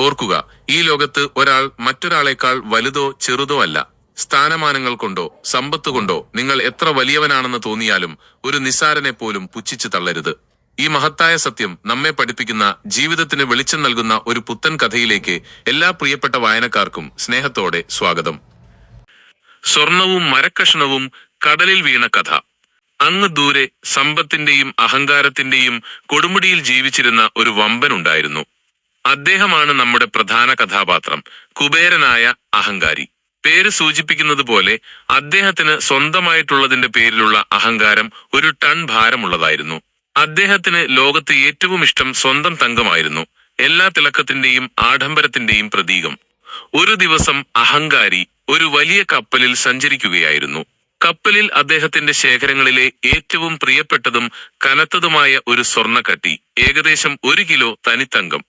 ഓർക്കുക ഈ ലോകത്ത് ഒരാൾ മറ്റൊരാളെക്കാൾ വലുതോ ചെറുതോ അല്ല. സ്ഥാനമാനങ്ങൾ കൊണ്ടോ സമ്പത്ത് കൊണ്ടോ നിങ്ങൾ എത്ര വലിയവനാണെന്ന് തോന്നിയാലും ഒരു നിസാരനെ പോലും പുച്ഛിച്ചു തള്ളരുത്. ഈ മഹത്തായ സത്യം നമ്മെ പഠിപ്പിക്കുന്ന ജീവിതത്തിന് വെളിച്ചം നൽകുന്ന ഒരു പുത്തൻ കഥയിലേക്ക് എല്ലാ പ്രിയപ്പെട്ട വായനക്കാർക്കും സ്നേഹത്തോടെ സ്വാഗതം. സ്വർണവും മരക്കഷണവും കടലിൽ വീണ കഥ. അങ്ങ് ദൂരെ സമ്പത്തിന്റെയും അഹങ്കാരത്തിന്റെയും കൊടുമുടിയിൽ ജീവിച്ചിരുന്ന ഒരു വമ്പൻ ഉണ്ടായിരുന്നു. അദ്ദേഹമാണ് നമ്മുടെ പ്രധാന കഥാപാത്രം കുബേരനായ അഹങ്കാരി. പേര് സൂചിപ്പിക്കുന്നത് പോലെ അദ്ദേഹത്തിന് സ്വന്തമായിട്ടുള്ളതിന്റെ പേരിലുള്ള അഹങ്കാരം ഒരു ടൺ ഭാരമുള്ളതായിരുന്നു. അദ്ദേഹത്തിന് ലോകത്ത് ഏറ്റവും ഇഷ്ടം സ്വന്തം തങ്കമായിരുന്നു എല്ലാ തിളക്കത്തിന്റെയും ആഡംബരത്തിന്റെയും പ്രതീകം. ഒരു ദിവസം അഹങ്കാരി ഒരു വലിയ കപ്പലിൽ സഞ്ചരിക്കുകയായിരുന്നു. കപ്പലിൽ അദ്ദേഹത്തിന്റെ ശേഖരങ്ങളിലെ ഏറ്റവും പ്രിയപ്പെട്ടതും കനത്തതുമായ ഒരു സ്വർണക്കട്ടി ഏകദേശം ഒരു കിലോ തനിത്തങ്കം.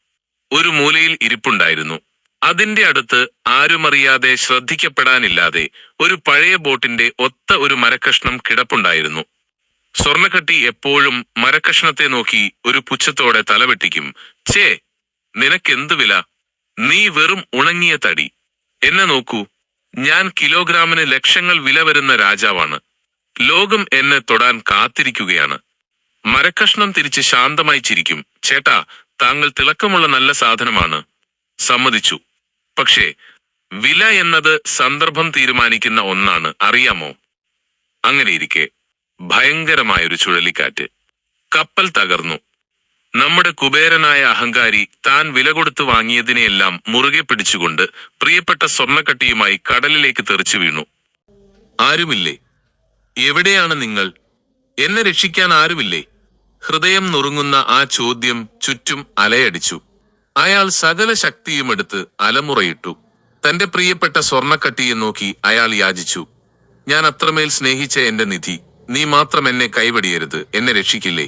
ഒരു മൂലയിൽ ഇരിപ്പുണ്ടായിരുന്നു. അതിന്റെ അടുത്ത് ആരുമറിയാതെ ശ്രദ്ധിക്കപ്പെടാനില്ലാതെ ഒരു പഴയ ബോട്ടിന്റെ ഒത്ത ഒരു മരക്കഷ്ണം കിടപ്പുണ്ടായിരുന്നു. സ്വർണക്കട്ടി എപ്പോഴും മരക്കഷ്ണത്തെ നോക്കി ഒരു പുച്ഛത്തോടെ തലവെട്ടിക്കും. ചേ നിനക്കെന്തു വില? നീ വെറും ഉണങ്ങിയ തടി. എന്നെ നോക്കൂ. ഞാൻ കിലോഗ്രാമിന് ലക്ഷങ്ങൾ വില വരുന്ന രാജാവാണ്. ലോകം എന്നെ തൊടാൻ കാത്തിരിക്കുകയാണ്. മരക്കഷ്ണം തിരിച്ച് ശാന്തമായി ചിരിക്കും. ചേട്ടാ താങ്കൾ തിളക്കമുള്ള നല്ല സാധനമാണ്. സമ്മതിച്ചു. പക്ഷേ വില എന്നത് സന്ദർഭം തീരുമാനിക്കുന്ന ഒന്നാണ്. അറിയാമോ? അങ്ങനെയിരിക്കെ ഭയങ്കരമായൊരു ചുഴലിക്കാറ്റ്. കപ്പൽ തകർന്നു. നമ്മുടെ കുബേരനായ അഹങ്കാരി താൻ വില കൊടുത്തു വാങ്ങിയതിനെയെല്ലാം മുറുകെ പിടിച്ചുകൊണ്ട് പ്രിയപ്പെട്ട സ്വർണക്കട്ടിയുമായി കടലിലേക്ക് തെറിച്ചു വീണു. ആരുമില്ലേ? എവിടെയാണ് നിങ്ങൾ? എന്നെ രക്ഷിക്കാൻ ആരുമില്ലേ? ഹൃദയം നുറുങ്ങുന്ന ആ ചോദ്യം ചുറ്റും അലയടിച്ചു. അയാൾ സകല ശക്തിയുമെടുത്ത് അലമുറയിട്ടു. തന്റെ പ്രിയപ്പെട്ട സ്വർണക്കട്ടിയെ നോക്കി അയാൾ യാചിച്ചു. ഞാൻ അത്രമേൽ സ്നേഹിച്ച എന്റെ നിധി നീ മാത്രം എന്നെ കൈവടിയരുത് എന്നെ രക്ഷിക്കില്ലേ?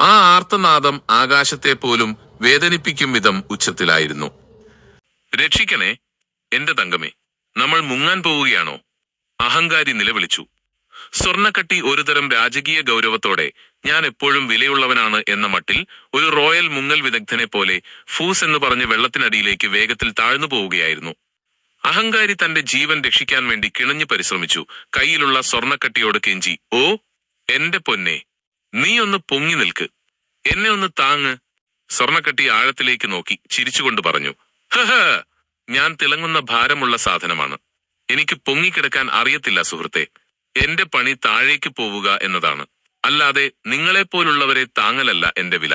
ആ ആർത്തനാദം ആകാശത്തെ പോലും വേദനിപ്പിക്കും വിധം ഉച്ചത്തിലായിരുന്നു. രക്ഷിക്കണേ എന്റെ തങ്കമേ നമ്മൾ മുങ്ങാൻ പോവുകയാണോ? അഹങ്കാരി നിലവിളിച്ചു. സ്വർണക്കട്ടി ഒരുതരം രാജകീയ ഗൗരവത്തോടെ ഞാൻ എപ്പോഴും വിലയുള്ളവനാണ് എന്ന മട്ടിൽ ഒരു റോയൽ മുങ്ങൽ വിദഗ്ധനെ പോലെ ഫൂസ് എന്ന് പറഞ്ഞ് വെള്ളത്തിനടിയിലേക്ക് വേഗത്തിൽ താഴ്ന്നു പോവുകയായിരുന്നു. അഹങ്കാരി തന്റെ ജീവൻ രക്ഷിക്കാൻ വേണ്ടി കിണഞ്ഞു പരിശ്രമിച്ചു. കയ്യിലുള്ള സ്വർണക്കട്ടിയോട് കെഞ്ചി ഓ എന്റെ പൊന്നെ നീ ഒന്ന് പൊങ്ങി നിൽക്ക്. എന്നെ ഒന്ന് താങ്ങ്. സ്വർണക്കട്ടി ആഴത്തിലേക്ക് നോക്കി ചിരിച്ചുകൊണ്ട് പറഞ്ഞു ഹഹ ഞാൻ തിളങ്ങുന്ന ഭാരമുള്ള സാധനമാണ്. എനിക്ക് പൊങ്ങിക്കിടക്കാൻ അറിയത്തില്ല സുഹൃത്തെ. എന്റെ പണി താഴേക്ക് പോവുക എന്നതാണ്. അല്ലാതെ നിങ്ങളെപ്പോലുള്ളവരെ താങ്ങലല്ല എന്റെ വില.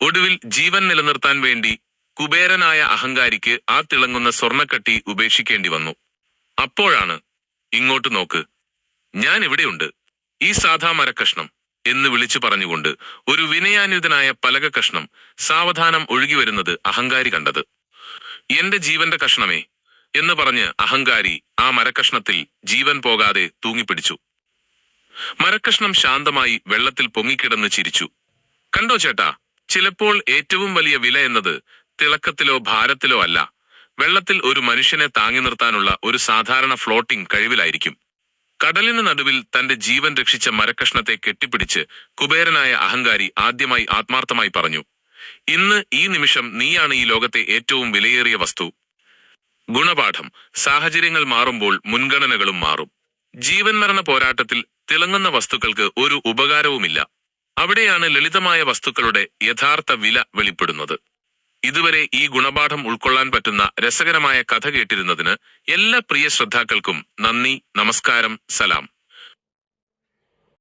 ഒടുവിൽ ജീവൻ നിലനിർത്താൻ വേണ്ടി കുബേരനായ അഹങ്കാരിക്ക് ആ തിളങ്ങുന്ന സ്വർണക്കട്ടി ഉപേക്ഷിക്കേണ്ടി വന്നു. അപ്പോഴാണ് ഇങ്ങോട്ട് നോക്ക് ഞാൻ ഇവിടെയുണ്ട് ഈ സാധാ മരക്കഷ്ണം എന്ന് വിളിച്ചു പറഞ്ഞുകൊണ്ട് ഒരു വിനയാനുതനായ പലക കഷ്ണം സാവധാനം ഒഴുകി വരുന്നത് അഹങ്കാരി കണ്ടത്. എന്റെ ജീവന്റെ കഷ്ണമേ എന്ന് പറഞ്ഞ് അഹങ്കാരി ആ മരക്കഷ്ണത്തിൽ ജീവൻ പോകാതെ തൂങ്ങിപ്പിടിച്ചു. മരക്കഷ്ണം ശാന്തമായി വെള്ളത്തിൽ പൊങ്ങിക്കിടന്ന് ചിരിച്ചു. കണ്ടോ ചേട്ടാ ചിലപ്പോൾ ഏറ്റവും വലിയ വില എന്നത് തിളക്കത്തിലോ ഭാരത്തിലോ അല്ല. വെള്ളത്തിൽ ഒരു മനുഷ്യനെ താങ്ങി നിർത്താനുള്ള ഒരു സാധാരണ ഫ്ലോട്ടിംഗ് കഴിവിലായിരിക്കും. കടലിന് നടുവിൽ തന്റെ ജീവൻ രക്ഷിച്ച മരക്കഷ്ണത്തെ കെട്ടിപ്പിടിച്ച് കുബേരനായ അഹങ്കാരി ആദ്യമായി ആത്മാർത്ഥമായി പറഞ്ഞു ഇന്ന് ഈ നിമിഷം നീയാണ് ഈ ലോകത്തെ ഏറ്റവും വിലയേറിയ വസ്തു. ഗുണപാഠം സാഹചര്യങ്ങൾ മാറുമ്പോൾ മുൻഗണനകളും മാറും. ജീവൻ മരണ പോരാട്ടത്തിൽ തിളങ്ങുന്ന വസ്തുക്കൾക്ക് ഒരു ഉപകാരവുമില്ല. അവിടെയാണ് ലളിതമായ വസ്തുക്കളുടെ യഥാർത്ഥ വില വെളിപ്പെടുന്നത്. ഇതുവരെ ഈ ഗുണപാഠം ഉൾക്കൊള്ളാൻ പറ്റുന്ന രസകരമായ കഥ കേട്ടിരുന്നതിന് എല്ലാ പ്രിയ ശ്രദ്ധാക്കൾക്കും നന്ദി നമസ്കാരം സലാം.